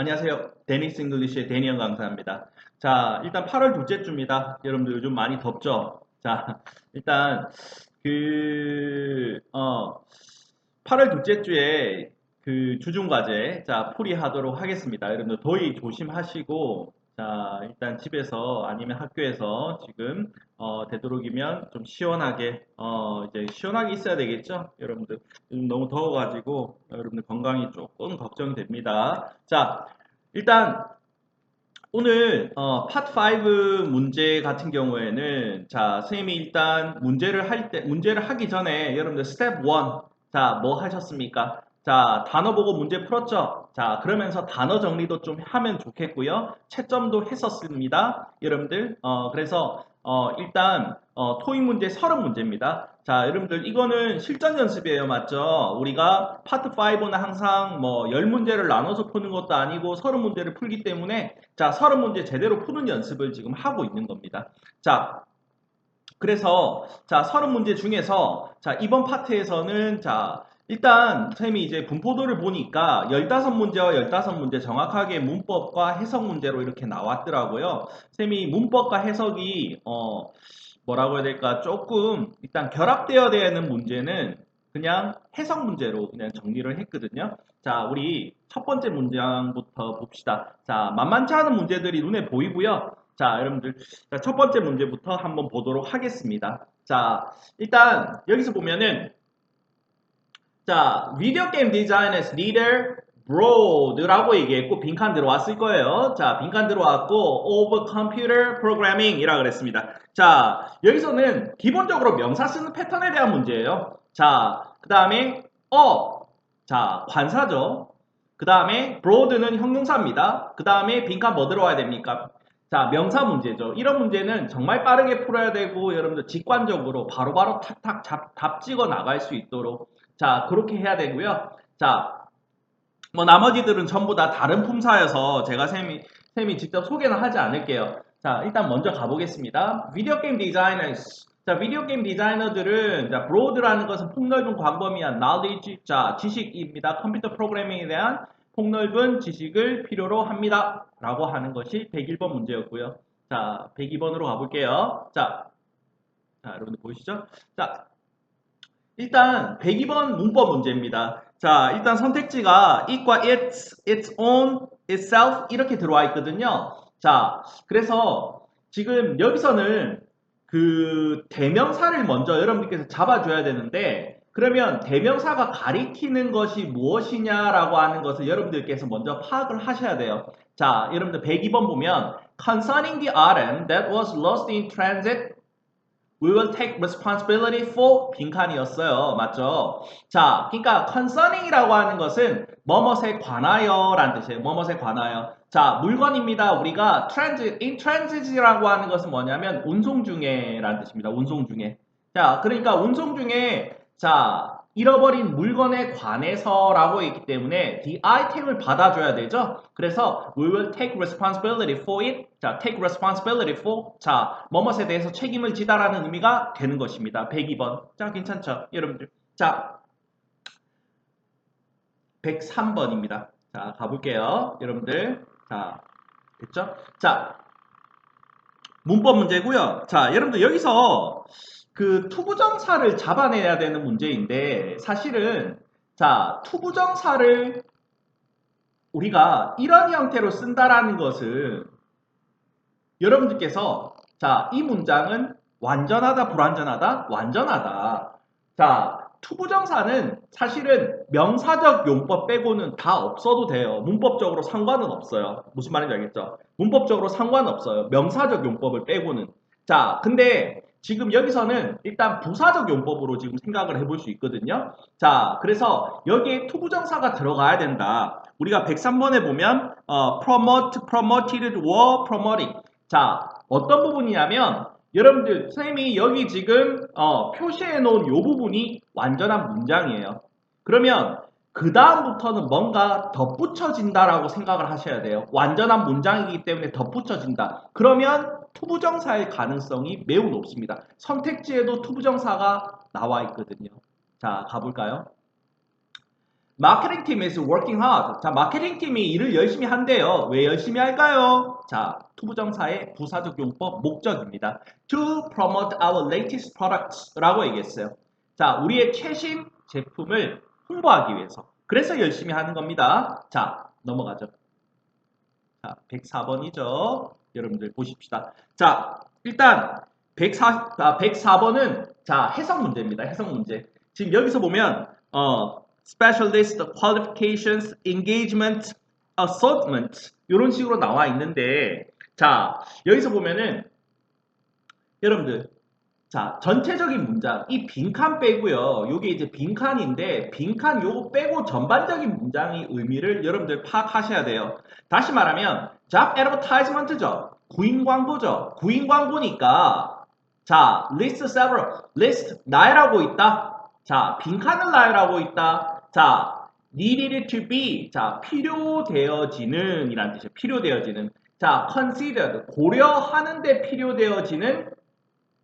안녕하세요. 데니스 잉글리시의 데니언 강사입니다. 자, 일단 8월 둘째 주입니다. 여러분들 요즘 많이 덥죠? 자, 일단 그 어, 8월 둘째 주에 그 주중 과제 자 풀이하도록 하겠습니다. 여러분들 더위 조심하시고 자 일단 집에서 아니면 학교에서 지금 어, 되도록이면 좀 시원하게 어, 이제 시원하게 있어야 되겠죠. 여러분들 너무 더워가지고 여러분들 건강이 조금 걱정됩니다. 자 일단 오늘 어, 파트 5 문제 같은 경우에는 자 선생님이 일단 문제를 할 때 문제를 하기 전에 여러분들 스텝 1 자, 뭐 하셨습니까? 자, 단어 보고 문제 풀었죠? 자, 그러면서 단어 정리도 좀 하면 좋겠고요. 채점도 했었습니다. 여러분들. 어, 그래서, 어, 일단, 어, 토익 문제 30문제입니다. 자, 여러분들, 이거는 실전 연습이에요. 맞죠? 우리가 파트 5는 항상 뭐 10문제를 나눠서 푸는 것도 아니고 30문제를 풀기 때문에 자, 30문제 제대로 푸는 연습을 지금 하고 있는 겁니다. 자, 그래서 자 30문제 중에서 자 이번 파트에서는 자 일단 쌤이 이제 분포도를 보니까 15문제와 15문제 정확하게 문법과 해석 문제로 이렇게 나왔더라고요. 쌤이 문법과 해석이 어 뭐라고 해야 될까 조금 일단 결합되어야 되는 문제는 그냥 해석 문제로 그냥 정리를 했거든요. 자, 우리 첫 번째 문장부터 봅시다. 자, 만만치 않은 문제들이 눈에 보이고요. 자, 여러분들 자, 첫 번째 문제부터 한번 보도록 하겠습니다. 자, 일단 여기서 보면은 자, 비디오 게임 디자이너스 리더 broad라고 얘기했고 빈칸 들어왔을 거예요. 자, 빈칸 들어왔고 of computer programming이라 그랬습니다. 자, 여기서는 기본적으로 명사 쓰는 패턴에 대한 문제예요. 자, 그 다음에 어, 자, 관사죠. 그 다음에 broad는 형용사입니다. 그 다음에 빈칸 뭐 들어와야 됩니까? 자, 명사 문제죠. 이런 문제는 정말 빠르게 풀어야 되고 여러분들 직관적으로 바로바로 탁탁 잡, 답 찍어 나갈 수 있도록 자, 그렇게 해야 되고요. 자, 뭐 나머지들은 전부 다 다른 품사여서 제가 쌤이, 쌤이 직접 소개는 하지 않을게요. 자, 일단 먼저 가보겠습니다. 비디오 게임 디자이너 자, 비디오 게임 디자이너들은 자, 브로드라는 것은 폭넓은 광범위한 knowledge, 자, 지식입니다. 컴퓨터 프로그래밍에 대한 폭넓은 지식을 필요로 합니다. 라고 하는 것이 101번 문제였고요. 자, 102번으로 가볼게요. 자, 자, 여러분들 보이시죠? 자, 일단 102번 문법 문제입니다. 자, 일단 선택지가 it과 its, its own, itself 이렇게 들어와 있거든요. 자, 그래서 지금 여기서는 그 대명사를 먼저 여러분들께서 잡아줘야 되는데 그러면 대명사가 가리키는 것이 무엇이냐라고 하는 것을 여러분들께서 먼저 파악을 하셔야 돼요. 자, 여러분들 102번 보면 concerning the item that was lost in transit We will take responsibility for 빈칸이었어요. 맞죠? 자, 그러니까 concerning이라고 하는 것은 뭐뭇에 관하여 라는 뜻이에요. 뭐뭇에 관하여. 자, 물건입니다. 우리가 transit, in transit이라고 하는 것은 뭐냐면 운송 중에 라는 뜻입니다. 운송 중에. 자, 그러니까 운송 중에 자, 잃어버린 물건에 관해서라고 했기 때문에 the item을 받아줘야 되죠. 그래서 we will take responsibility for it. 자, take responsibility for. 자, 뭐뭇에 대해서 책임을 지다라는 의미가 되는 것입니다. 102번. 자, 괜찮죠? 여러분들. 자, 103번입니다. 자, 가볼게요. 여러분들. 자, 됐죠? 자, 문법 문제고요. 자, 여러분들 여기서 그 투부정사를 잡아내야 되는 문제인데 사실은 자 투부정사를 우리가 이런 형태로 쓴다라는 것은 여러분들께서 자 이 문장은 완전하다 불완전하다 완전하다 자 투부정사는 사실은 명사적 용법 빼고는 다 없어도 돼요 문법적으로 상관은 없어요 무슨 말인지 알겠죠 문법적으로 상관없어요 명사적 용법을 빼고는 자 근데 지금 여기서는 일단 부사적 용법으로 지금 생각을 해볼 수 있거든요. 자, 그래서 여기에 투부정사가 들어가야 된다. 우리가 103번에 보면 어, promote, promoted, were promoting. 자, 어떤 부분이냐면 여러분들 선생님이 여기 지금 어, 표시해 놓은 이 부분이 완전한 문장이에요. 그러면 그 다음부터는 뭔가 덧붙여진다라고 생각을 하셔야 돼요. 완전한 문장이기 때문에 덧붙여진다. 그러면 투부정사의 가능성이 매우 높습니다. 선택지에도 투부정사가 나와 있거든요. 자, 가볼까요? 마케팅 팀 is working hard. 자, 마케팅 팀이 일을 열심히 한대요. 왜 열심히 할까요? 자, 투부정사의 부사적 용법 목적입니다. To promote our latest products라고 얘기했어요. 자, 우리의 최신 제품을 홍보하기 위해서. 그래서 열심히 하는 겁니다. 자, 넘어가죠. 자, 104번이죠. 여러분들 보십시다. 자, 일단 104, 아, 104번은 자, 해석 문제입니다. 해석 문제. 지금 여기서 보면 어, specialist qualifications, engagement, assortment 이런 식으로 나와 있는데 자, 여기서 보면은 여러분들 자, 전체적인 문장, 이 빈칸 빼고요. 요게 이제 빈칸인데, 빈칸 요거 빼고 전반적인 문장의 의미를 여러분들 파악하셔야 돼요. 다시 말하면, job advertisement죠. 구인 광고죠. 구인 광고니까, 자, list several, list 나열하고 있다. 자, 빈칸을 나열하고 있다. 자, needed to be, 자, 필요되어지는 이란 뜻이에요. 필요되어지는. 자, considered, 고려하는데 필요되어지는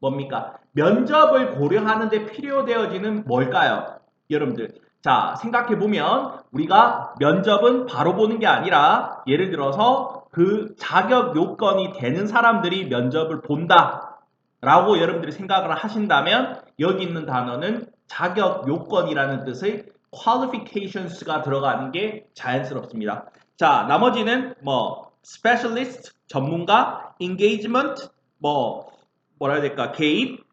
뭡니까? 면접을 고려하는데 필요되어지는 뭘까요? 여러분들, 자, 생각해보면 우리가 면접은 바로 보는 게 아니라 예를 들어서 그 자격 요건이 되는 사람들이 면접을 본다. 라고 여러분들이 생각을 하신다면 여기 있는 단어는 자격 요건이라는 뜻의 qualifications가 들어가는 게 자연스럽습니다. 자, 나머지는 뭐 specialist 전문가, engagement 뭐 뭐라 해야 될까? 개입,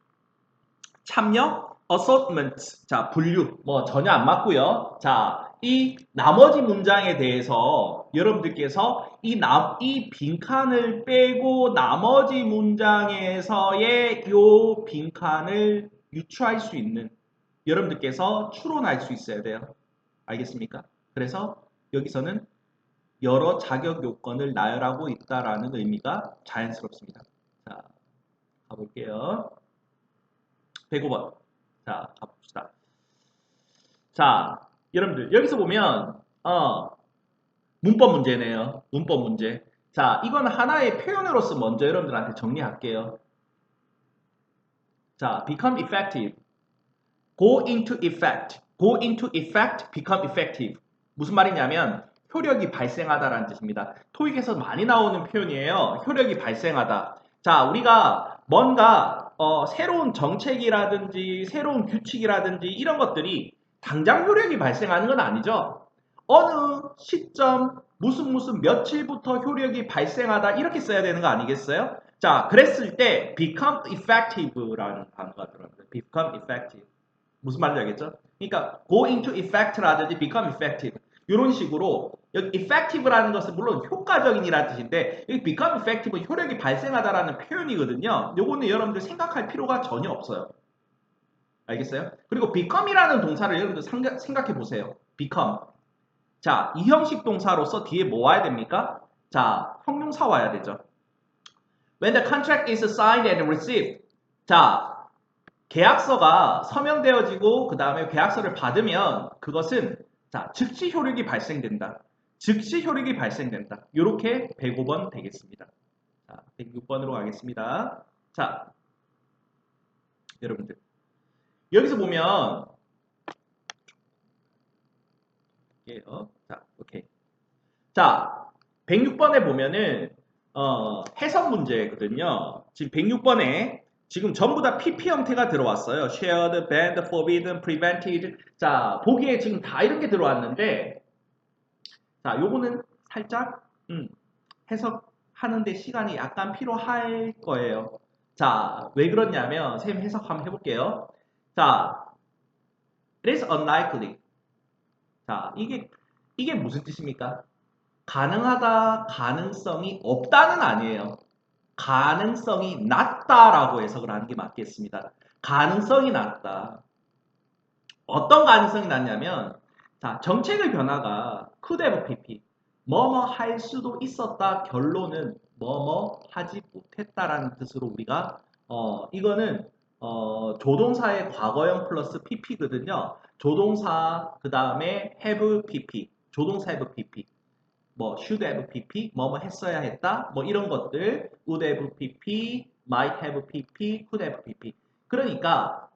참여, assortment. 자, 분류. 뭐 전혀 안 맞고요. 자, 이 나머지 문장에 대해서 여러분들께서 이, 남, 이 빈칸을 빼고 나머지 문장에서의 요 빈칸을 유추할 수 있는 여러분들께서 추론할 수 있어야 돼요. 알겠습니까? 그래서 여기서는 여러 자격 요건을 나열하고 있다라는 의미가 자연스럽습니다. 자, 가볼게요. 105번. 자, 가봅시다. 자, 여러분들, 여기서 보면, 어, 문법 문제네요. 문법 문제. 자, 이건 하나의 표현으로서 먼저 여러분들한테 정리할게요. 자, become effective. Go into effect. go into effect, become effective. 무슨 말이냐면, 효력이 발생하다라는 뜻입니다. 토익에서 많이 나오는 표현이에요. 효력이 발생하다. 자, 우리가 뭔가 어, 새로운 정책이라든지 새로운 규칙이라든지 이런 것들이 당장 효력이 발생하는 건 아니죠. 어느 시점 무슨 무슨 며칠부터 효력이 발생하다 이렇게 써야 되는 거 아니겠어요? 자, 그랬을 때 become effective라는 단어가 들어갑니다. become effective. 무슨 말인지 알겠죠? 그러니까 go into effect라든지 become effective. 이런 식으로 여기 effective라는 것은 물론 효과적인이라는 뜻인데 여기 become effective는 효력이 발생하다라는 표현이거든요. 요거는 여러분들 생각할 필요가 전혀 없어요. 알겠어요? 그리고 become이라는 동사를 여러분들 생각, 생각해 보세요. become. 자, 이 형식 동사로서 뒤에 뭐 와야 됩니까? 자, 형용사 와야 되죠. When the contract is signed and received. 자, 계약서가 서명되어지고 그 다음에 계약서를 받으면 그것은 자, 즉시 효력이 발생된다. 즉시 효력이 발생된다. 이렇게 105번 되겠습니다. 자, 106번으로 가겠습니다. 자, 여러분들. 여기서 보면 볼게요. 자, 오케이. 자, 106번에 보면은 어, 해석 문제거든요. 지금 106번에 지금 전부 다 PP 형태가 들어왔어요. shared, banned, forbidden, prevented. 자, 보기에 지금 다 이렇게 들어왔는데, 자, 요거는 살짝, 음, 해석하는데 시간이 약간 필요할 거예요. 자, 왜 그러냐면, 선생님 해석 한번 해볼게요. 자, it is unlikely. 자, 이게, 이게 무슨 뜻입니까? 가능하다, 가능성이 없다는 아니에요. 가능성이 낮다라고 해석을 하는 게 맞겠습니다. 가능성이 낮다. 어떤 가능성이 낮냐면 자 정책의 변화가 have pp 뭐뭐 할 수도 있었다 결론은 뭐뭐 하지 못했다라는 뜻으로 우리가 어 이거는 어 조동사의 과거형 플러스 pp거든요. 조동사 그 다음에 have pp 조동사 have pp 뭐 should have pp, 뭐뭐 했어야 했다, 뭐 이런 것들 would have pp, might have pp, could have pp. 그러니까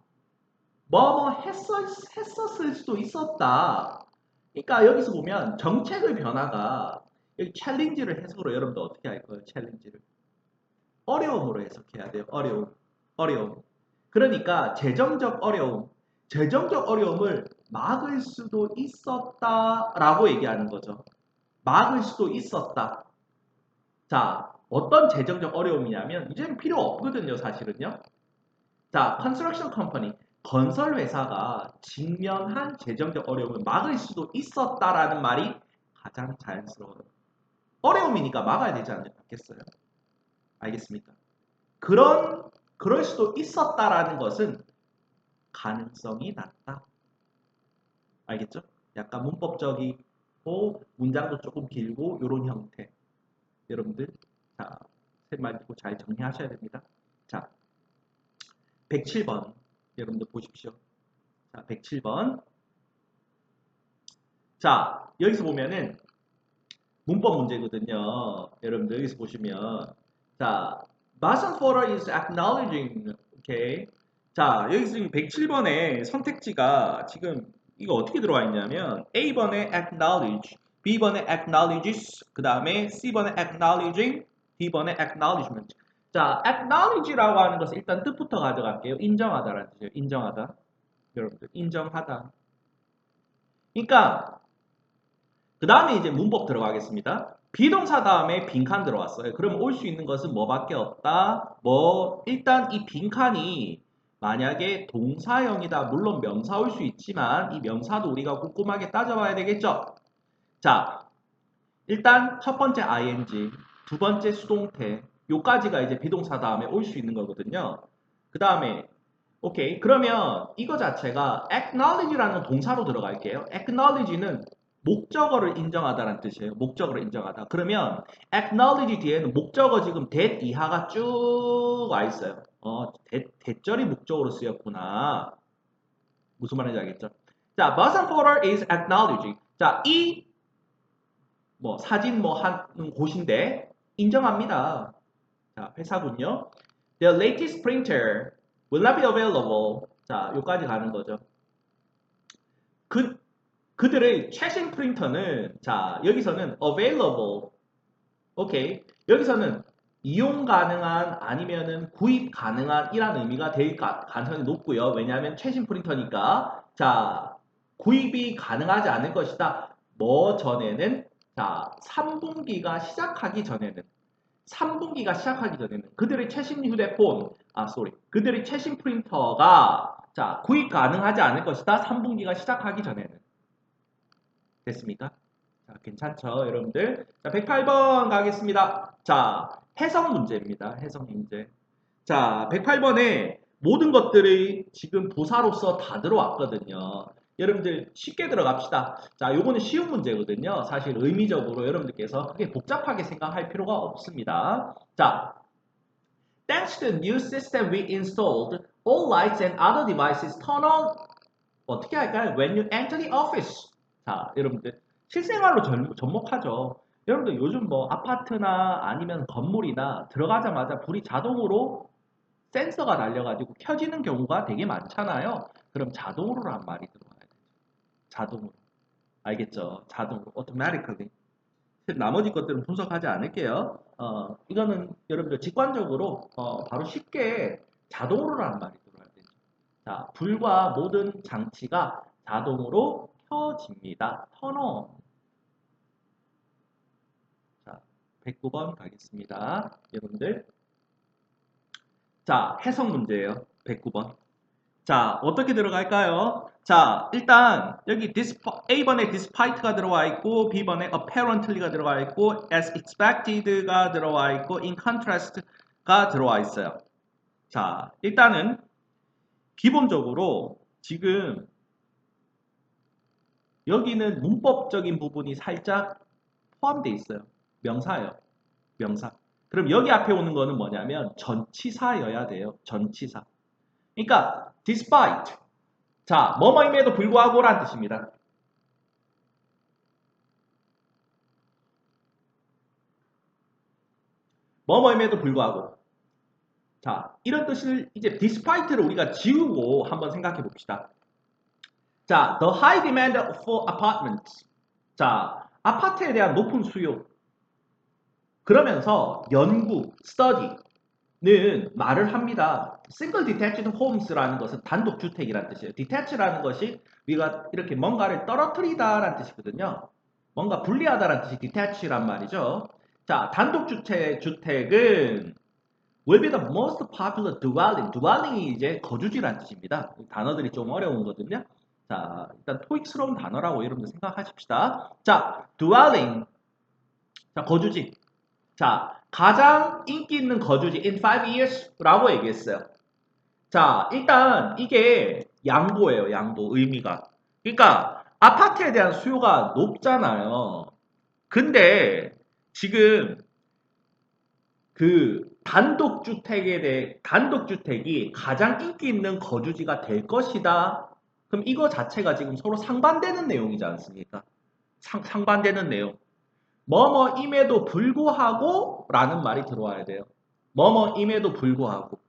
뭐뭐 했었, 했었을 수도 있었다. 그러니까 여기서 보면 정책의 변화가 여기 챌린지를 해석으로 여러분들 어떻게 할 거예요? 챌린지를 어려움으로 해석해야 돼요. 어려움, 어려움. 그러니까 재정적 어려움, 재정적 어려움을 막을 수도 있었다라고 얘기하는 거죠. 막을 수도 있었다. 자, 어떤 재정적 어려움이냐면 이제는 필요 없거든요, 사실은요. 자, 컨스트럭션 컴퍼니 건설 회사가 직면한 재정적 어려움을 막을 수도 있었다라는 말이 가장 자연스러워요. 어려움이니까 막아야 되지 않겠어요? 알겠습니까? 그런 그럴 수도 있었다라는 것은 가능성이 낮다. 알겠죠? 약간 문법적 이고 문장도 조금 길고 이런 형태. 여러분들 자, 셋말 듣고 잘 정리하셔야 됩니다. 자, 107번 여러분들 보십시오. 자, 107번. 자, 여기서 보면은 문법 문제거든요. 여러분들 여기서 보시면 자, Boston photo is acknowledging. 오케이. 자, 여기서 지금 107번에 선택지가 지금 이거 어떻게 들어와 있냐면 A번에 acknowledge, B번에 acknowledges, 그 다음에 C번에 acknowledging, D번에 acknowledgement. 자, acknowledge라고 하는 것은 일단 뜻부터 가져갈게요. 인정하다라는 뜻이에요. 인정하다. 여러분들, 인정하다. 그러니까 그 다음에 이제 문법 들어가겠습니다. 비동사 다음에 빈칸 들어왔어요. 그럼 올 수 있는 것은 뭐밖에 없다? 뭐 일단 이 빈칸이 만약에 동사형이다. 물론 명사 올 수 있지만 이 명사도 우리가 꼼꼼하게 따져봐야 되겠죠? 자, 일단 첫 번째 ing, 두 번째 수동태, 요까지가 이제 비동사 다음에 올 수 있는 거거든요. 그 다음에 오케이 그러면 이거 자체가 acknowledge라는 동사로 들어갈게요. acknowledge는 목적어를 인정하다라는 뜻이에요. 목적어를 인정하다. 그러면 acknowledge 뒤에는 목적어 지금 that 이하가 쭉 와 있어요. 어, 대, 대절이 목적으로 쓰였구나. 무슨 말인지 알겠죠? 자, Boston photo is acknowledging. 자, 이 뭐 사진 뭐 하는 곳인데 인정합니다. 자, 회사군요. The latest printer will not be available. 자, 여기까지 가는 거죠. 그 그들의 최신 프린터는 자 여기서는 available 오케이 여기서는 이용 가능한 아니면은 구입 가능한 이란 의미가 될 가능성이 높고요. 왜냐하면 최신 프린터니까. 자 구입이 가능하지 않을 것이다. 뭐 전에는 자 3분기가 시작하기 전에는 3분기가 시작하기 전에는 그들의 최신 휴대폰 아 쏘리 그들의 최신 프린터가 자 구입 가능하지 않을 것이다. 3분기가 시작하기 전에는. 됐습니까? 자, 괜찮죠, 여러분들? 자, 108번 가겠습니다. 자, 해석 문제입니다. 해석 문제. 자, 108번에 모든 것들이 지금 부사로서 다 들어왔거든요. 여러분들 쉽게 들어갑시다. 자, 요거는 쉬운 문제거든요. 사실 의미적으로 여러분들께서 크게 복잡하게 생각할 필요가 없습니다. 자, Thanks to the new system we installed, all lights and other devices turn on. 어떻게 할까요? When you enter the office. 자, 여러분들 실생활로 전, 접목하죠. 여러분들 요즘 뭐 아파트나 아니면 건물이나 들어가자마자 불이 자동으로 센서가 달려가지고 켜지는 경우가 되게 많잖아요. 그럼 자동으로란 말이 들어와야 되죠. 자동으로. 알겠죠? 자동으로. automatically. 나머지 것들은 분석하지 않을게요. 어, 이거는 여러분들 직관적으로 어, 바로 쉽게 자동으로라는 말이 들어와야 되죠. 자, 불과 모든 장치가 자동으로 켜집니다. 턴온. 자, 109번 가겠습니다. 여러분들. 자, 해석 문제예요. 109번. 자, 어떻게 들어갈까요? 자, 일단 여기 A번에 despite가 들어와 있고 B번에 apparently가 들어와 있고 as expected가 들어와 있고 in contrast가 들어와 있어요. 자, 일단은 기본적으로 지금 여기는 문법적인 부분이 살짝 포함되어 있어요. 명사예요. 명사. 그럼 여기 앞에 오는 거는 뭐냐면 전치사여야 돼요. 전치사. 그러니까 despite 자, 뭐뭐임에도 불구하고 라는 뜻입니다. 뭐뭐임에도 불구하고 자, 이런 뜻을 이제 despite를 우리가 지우고 한번 생각해 봅시다. 자, the high demand for apartments. 자, 아파트에 대한 높은 수요. 그러면서 연구, study는 말을 합니다. single detached homes라는 것은 단독 주택이라는 뜻이에요. detach라는 것이 우리가 이렇게 뭔가를 떨어뜨리다라는 뜻이거든요. 뭔가 분리하다라는 뜻이 detach란 말이죠. 자, 단독 주택 주택은 will be the most popular dwelling. dwelling이 이제 거주지라는 뜻입니다. 단어들이 좀 어려운 거거든요. 자, 일단 토익스러운 단어라고 여러분들 생각하십시다. 자, dwelling. 자, 거주지. 자, 가장 인기 있는 거주지 in 5 years라고 얘기했어요. 자, 일단 이게 양보예요. 양보 의미가. 그러니까 아파트에 대한 수요가 높잖아요. 근데 지금 그 단독주택에 대해 단독주택이 가장 인기 있는 거주지가 될 것이다. 그럼 이거 자체가 지금 서로 상반되는 내용이지 않습니까? 상, 상반되는 내용. 뭐뭐임에도 불구하고 라는 말이 들어와야 돼요. 뭐뭐임에도 불구하고.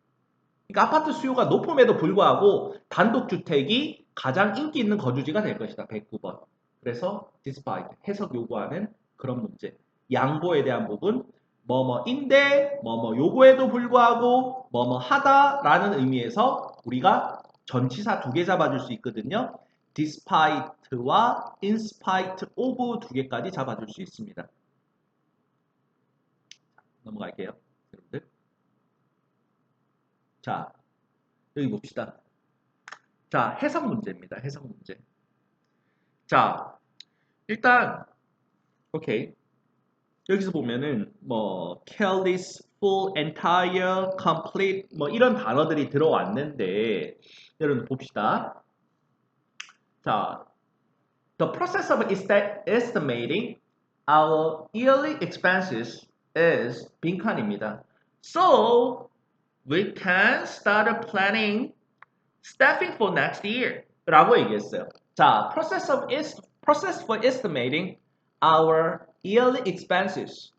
그러니까 아파트 수요가 높음에도 불구하고 단독주택이 가장 인기 있는 거주지가 될 것이다. 109번. 그래서 despite 해석 요구하는 그런 문제. 양보에 대한 부분 뭐뭐인데 뭐뭐 요구에도 불구하고 뭐뭐 하다라는 의미에서 우리가 전치사 두 개 잡아줄 수 있거든요. despite와 in spite of 두 개까지 잡아줄 수 있습니다. 넘어갈게요. 여러분들. 자, 여기 봅시다. 자, 해석 문제입니다. 해석 문제. 자, 일단 오케이. 여기서 보면은 뭐 careless, full, entire, complete 뭐 이런 단어들이 들어왔는데 여러분 봅시다. 자, the process of esti- estimating our yearly expenses is 빈칸입니다. So we can start planning staffing for next year 라고 얘기했어요. 자, process of est- process for estimating our yearly expenses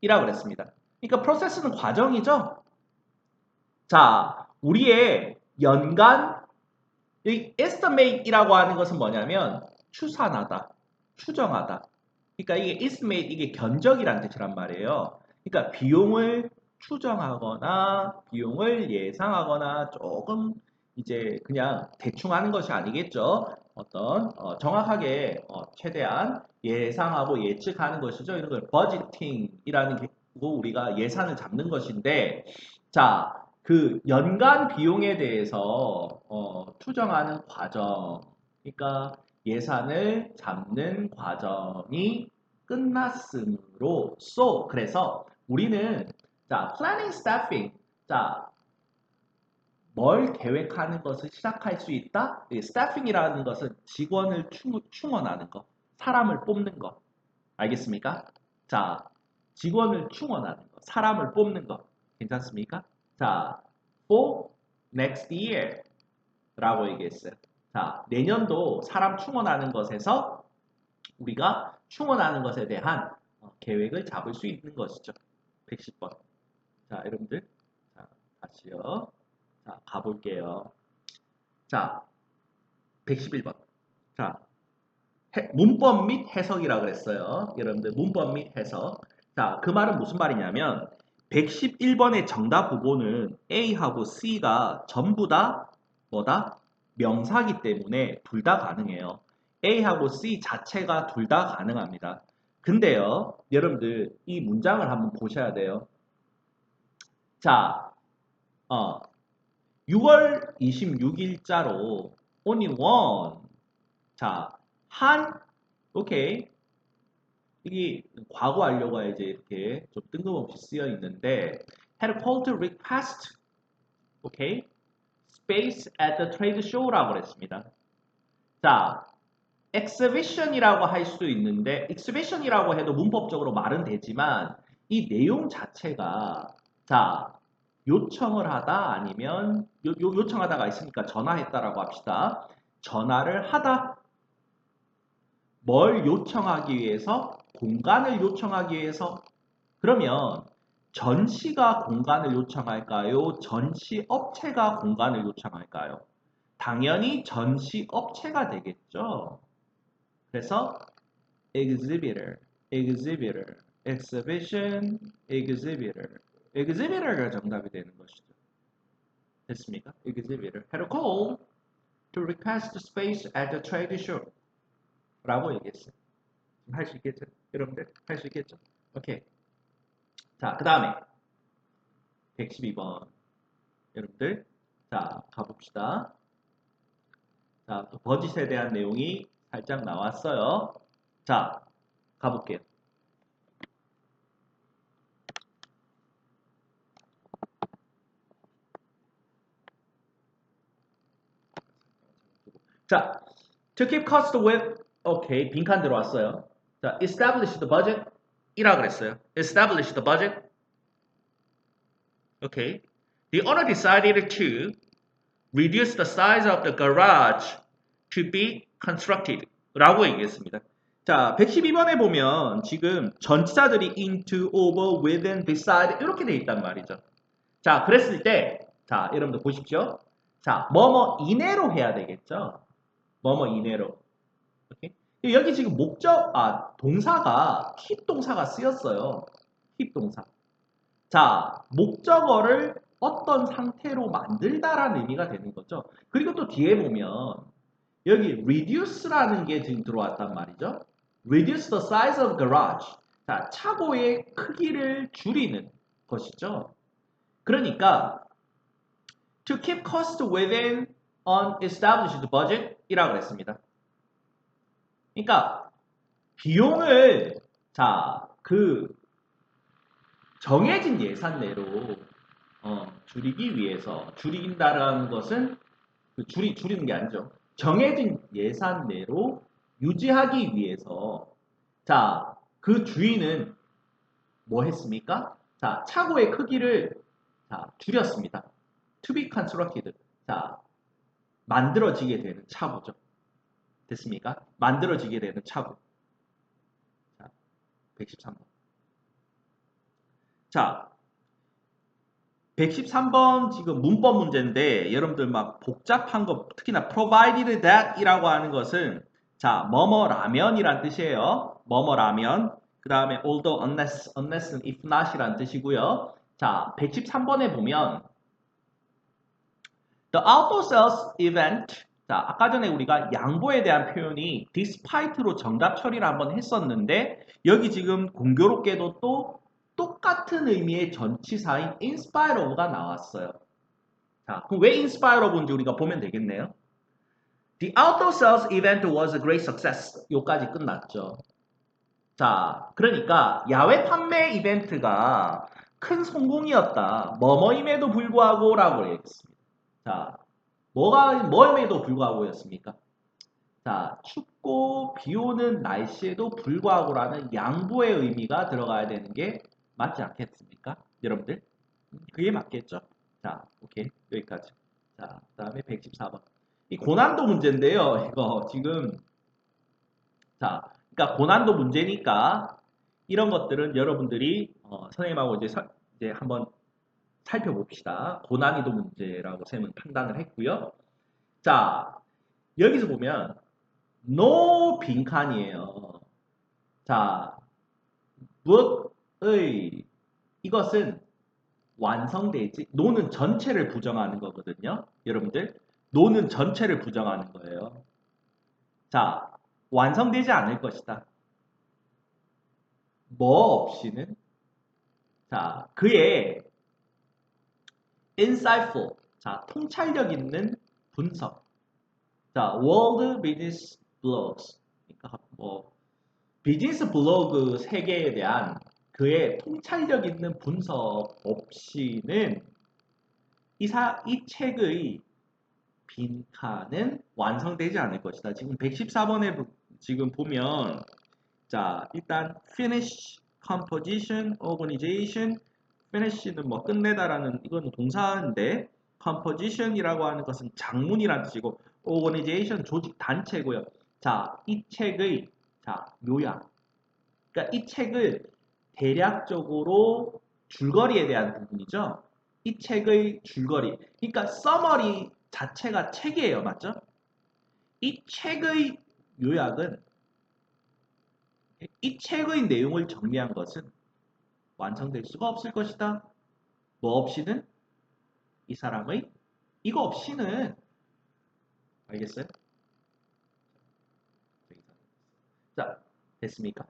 이라고 그랬습니다. 그러니까 process는 과정이죠. 자, 우리의 연간 이 estimate이라고 하는 것은 뭐냐면 추산하다, 추정하다. 그러니까 이게 estimate 이게 견적이라는 뜻이란 말이에요. 그러니까 비용을 추정하거나 비용을 예상하거나 조금 이제 그냥 대충 하는 것이 아니겠죠. 어떤 어, 정확하게 어, 최대한 예상하고 예측하는 것이죠. 이런 걸 버지팅이라는 게 우리가 예산을 잡는 것인데 자, 그 연간 비용에 대해서 어, 추정하는 과정, 그러니까 예산을 잡는 과정이 끝났으므로 so 그래서 우리는 자 planning staffing 자 뭘 계획하는 것을 시작할 수 있다? 이 staffing이라는 것은 직원을 충, 충원하는 것, 사람을 뽑는 것, 알겠습니까? 자 직원을 충원하는 것, 사람을 뽑는 것, 괜찮습니까? 자, for next year 라고 얘기했어요. 자, 내년도 사람 충원하는 것에서 우리가 충원하는 것에 대한 어, 계획을 잡을 수 있는 것이죠. 110번. 자, 여러분들. 자, 다시요. 자, 가볼게요. 자, 111번. 자, 해, 문법 및 해석이라고 그랬어요. 여러분들, 문법 및 해석. 자, 그 말은 무슨 말이냐면, 111번의 정답 부분은 A하고 C가 전부 다 뭐다? 명사기 때문에 둘 다 가능해요. A하고 C 자체가 둘 다 가능합니다. 근데요, 여러분들 이 문장을 한번 보셔야 돼요. 자, 어, 6월 26일자로 only one. 자, 한, 오케이. 이게 과거 완료가 이제 이렇게 좀 뜬금없이 쓰여 있는데 had called to request 오케이 space at the trade show라고 그랬습니다. 자, exhibition이라고 할 수 있는데 exhibition이라고 해도 문법적으로 말은 되지만 이 내용 자체가 자 요청을 하다 아니면 요, 요, 요청하다가 있으니까 전화했다라고 합시다. 전화를 하다 뭘 요청하기 위해서 공간을 요청하기 위해서 그러면 전시가 공간을 요청할까요? 전시 업체가 공간을 요청할까요? 당연히 전시 업체가 되겠죠. 그래서 exhibitor, exhibitor, exhibition, exhibitor, exhibitor가 정답이 되는 것이죠. 됐습니까? exhibitor had a call to request space at the trade show 라고 얘기했어요. 할 수 있겠죠? 여러분들 할 수 있겠죠? 오케이. 자, 그 다음에 112번 여러분들 자 가봅시다. 자, 또 버짓에 대한 내용이 살짝 나왔어요. 자, 가볼게요. 자, to keep cost with, 오케이, 빈칸 들어왔어요. 자, establish the budget 이라 그랬어요. establish the budget. 오케이. The owner decided to reduce the size of the garage to be constructed 라고 얘기했습니다. 자, 112번에 보면 지금 전치사들이 into, over, within, beside 이렇게 돼 있단 말이죠. 자, 그랬을 때, 자, 여러분들 보십시오. 자, 뭐뭐 이내로 해야 되겠죠? 뭐뭐 이내로. 오케이? 여기 지금 목적, 아, 동사가 keep 동사가 쓰였어요. keep 동사. 자, 목적어를 어떤 상태로 만들다라는 의미가 되는 거죠. 그리고 또 뒤에 보면 여기 reduce라는 게 지금 들어왔단 말이죠. reduce the size of garage. 자, 차고의 크기를 줄이는 것이죠. 그러니까 to keep cost within an established budget 이라고 했습니다. 그러니까 비용을 자, 그 정해진 예산 내로 어, 줄이기 위해서 줄인다라는 것은 그 줄이 줄이는 게 아니죠. 정해진 예산 내로 유지하기 위해서 자, 그 주인은 뭐 했습니까? 자, 차고의 크기를 자, 줄였습니다. to be constructed. 자, 만들어지게 되는 차고죠. 됐습니까? 만들어지게 되는 차고. 자, 113번. 자, 113번 지금 문법 문제인데 여러분들 막 복잡한 거 특히나 provided that 이라고 하는 것은 자, 뭐뭐라면이란 뜻이에요. 뭐뭐라면. 그 다음에 although unless, unless는 if not이란 뜻이고요. 자, 113번에 보면 the auto sales event 자, 아까 전에 우리가 양보에 대한 표현이 despite로 정답 처리를 한번 했었는데 여기 지금 공교롭게도 또 똑같은 의미의 전치사인 in spite of가 나왔어요. 자, 그럼 왜 in spite of인지 우리가 보면 되겠네요. The outdoor sales event was a great success. 요까지 끝났죠. 자, 그러니까 야외 판매 이벤트가 큰 성공이었다. 뭐뭐임에도 불구하고 라고 얘기했습니다. 자, 뭐가 뭐임에도 불구하고였습니까? 자, 춥고 비 오는 날씨에도 불구하고라는 양보의 의미가 들어가야 되는 게 맞지 않겠습니까? 여러분들? 그게 맞겠죠? 자, 오케이. 여기까지. 자, 그 다음에 114번. 이 고난도 문제인데요. 이거 지금 자, 그러니까 고난도 문제니까 이런 것들은 여러분들이 어, 선생님하고 이제, 사, 이제 한번 살펴봅시다. 고난이도 문제라고 쌤은 판단을 했고요. 자, 여기서 보면 no 빈칸이에요. 자, 무엇의 이것은 완성되지 노는 전체를 부정하는 거거든요. 여러분들 노는 전체를 부정하는 거예요. 자, 완성되지 않을 것이다. 뭐 없이는 자, 그의 insightful 자, 통찰력 있는 분석. 자, World Business Blogs. 그러니까 뭐 비즈니스 블로그 세계에 대한 그의 통찰력 있는 분석 없이는 이, 사, 이 책의 빈칸은 완성되지 않을 것이다. 지금 114번에 지금 보면 자 일단 finish, composition, organization finish는 뭐 끝내다라는 이거는 동사인데 composition이라고 하는 것은 장문이라는 뜻이고 organization 조직 단체고요. 자, 이 책의 자, 요약. 그러니까 이 책을 대략적으로 줄거리에 대한 부분이죠. 이 책의 줄거리. 그러니까 서머리 자체가 책이에요. 맞죠? 이 책의 요약은 이 책의 내용을 정리한 것은 완성될 수가 없을 것이다. 뭐 없이는 이 사람의 이거 없이는 알겠어요? 자, 됐습니까?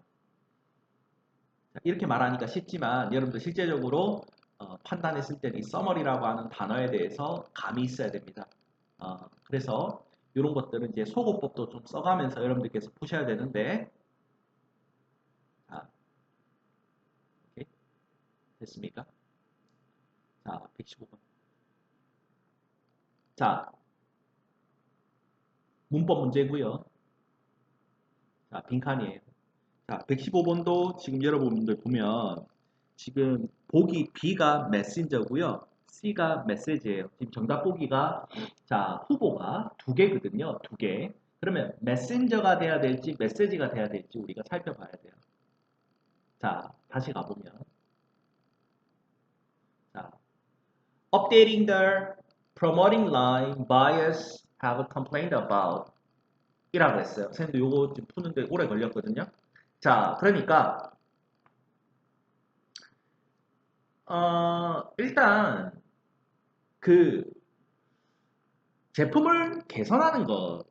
자, 이렇게 말하니까 쉽지만 여러분들 실제적으로 어, 판단했을 때는 이 서머리라고 하는 단어에 대해서 감이 있어야 됩니다. 어, 그래서 이런 것들은 이제 소고법도 좀 써가면서 여러분들께서 푸셔야 되는데 자, 오케이. 됐습니까? 자, 115번. 자, 문법 문제고요. 자, 빈칸이에요. 자, 115번도 지금 여러분들 보면 지금 보기 B가 메신저고요. C가 메시지예요. 지금 정답 보기가 자, 후보가 두 개거든요. 두 개. 그러면 메신저가 돼야 될지 메시지가 돼야 될지 우리가 살펴봐야 돼요. 자, 다시 가보면 자, updating the promoting line bias have complained about 이라고 했어요. 선생님도 요거 지금 푸는데 오래 걸렸거든요. 자, 그러니까 어, 일단 그 제품을 개선하는 것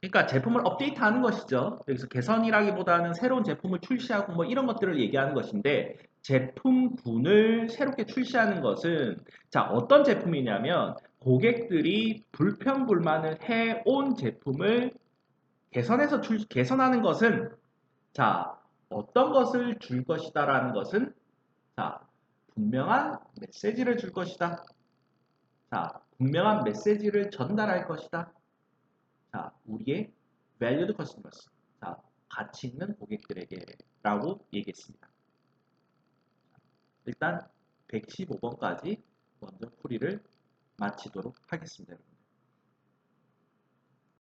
그러니까 제품을 업데이트하는 것이죠. 여기서 개선이라기보다는 새로운 제품을 출시하고 뭐 이런 것들을 얘기하는 것인데 제품군을 새롭게 출시하는 것은 자 어떤 제품이냐면 고객들이 불평 불만을 해온 제품을 개선해서 출, 개선하는 것은 자 어떤 것을 줄 것이다라는 것은 자 분명한 메시지를 줄 것이다. 자 분명한 메시지를 전달할 것이다. 자 우리의 valued customers 자 가치 있는 고객들에게 라고 얘기했습니다. 일단 115번까지 먼저 풀이를 마치도록 하겠습니다.